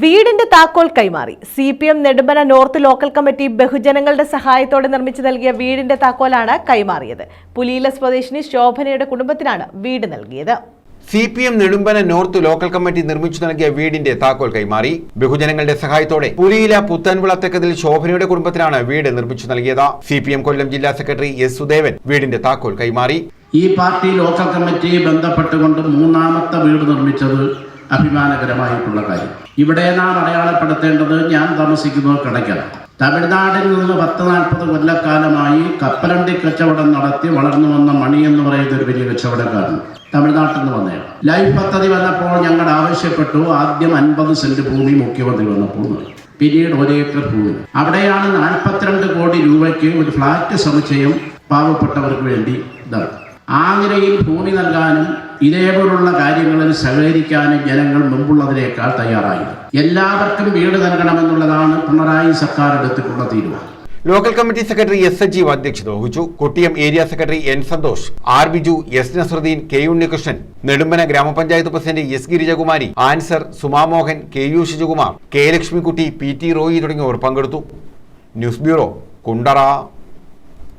വീടിന്റെ താക്കോൽ കൈമാറി. C P M Nedumbana north local committee ബഹുജനങ്ങളുടെ സഹായത്തോടെ നിർമ്മിച്ചു നൽകിയ വീടിന്റെ താക്കോലാണ് കൈമാറിയത്. പുലിയില സ്വദേശിനി ശോഭനയുടെ കുടുംബത്തിനാണ് വീട് നൽകിയത്. C P M Nedumbana north local committee നിർമ്മിച്ചു നൽകിയ വീടിന്റെ താക്കോൽ കൈമാറി. ബഹുജനങ്ങളുടെ സഹായത്തോടെ പുലിയില പുത്തൻവിള തെക്കതിൽ ശോഭനയുടെ കുടുംബത്തിനാണ് വീട് നിർമ്മിച്ചു നൽകിയത്. സി പി എം കൊല്ലം ജില്ലാ സെക്രട്ടറി എസ് സുദേവൻ വീടിന്റെ താക്കോൽ കൈമാറി. ഈ പാർട്ടി ലോക്കൽ കമ്മിറ്റിയെ ബന്ധപ്പെട്ടുകൊണ്ട് മൂന്നാമത്തെ വീട് നിർമ്മിച്ചത് അഭിമാനകരമായിട്ടുള്ള കാര്യം. ഇവിടെ നാം അടയാളപ്പെടുത്തേണ്ടത് ഞാൻ താമസിക്കുന്നത് കിടക്കണം തമിഴ്നാട്ടിൽ നിന്ന് പത്ത് നാൽപ്പത് കൊല്ലക്കാലമായി കപ്പലണ്ടി കച്ചവടം നടത്തി വളർന്നു വന്ന മണി എന്ന് പറയുന്ന ഒരു വലിയ കച്ചവടക്കാരൻ തമിഴ്നാട്ടിൽ നിന്ന് വന്നതാണ് ലൈഫ് പദ്ധതി വന്നപ്പോൾ ഞങ്ങൾ ആവശ്യപ്പെട്ടു. ആദ്യം അൻപത് സെന്റ് ഭൂമി മുഖ്യമന്ത്രി വന്നപ്പോൾ. പിന്നീട് ഒരേക്കർ ഭൂമി. അവിടെയാണ് നാൽപ്പത്തിരണ്ട് കോടി രൂപയ്ക്ക് ഒരു ഫ്ലാറ്റ് സമുച്ചയം പാവപ്പെട്ടവർക്ക് വേണ്ടി നൽകി ആ നിലയിൽ ഭൂമി നൽകാനും ഇതേപോലുള്ള കാര്യങ്ങളിൽ സഹകരിക്കാനും ജനങ്ങൾ മുമ്പുള്ളതിനേക്കാൾ തയ്യാറായി. എല്ലാവർക്കും വീട് നൽകണമെന്നുള്ളതാണ് പിണറായി സർക്കാർ എടുത്തിട്ടുള്ള തീരുമാനം. Local committee secretary S Sajeev അധ്യക്ഷത വഹിച്ചു. Kottiyam area secretary N Santhosh R Biju S Nasaruddin K Unnikrishnan Nedumbana ഗ്രാമപഞ്ചായത്ത് president S Girijakumari Anzar Sumamohan K U Shijakumar K Lakshmikutty P T Roy തുടങ്ങിയവർ പങ്കെടുത്തു. News bureau Kundara.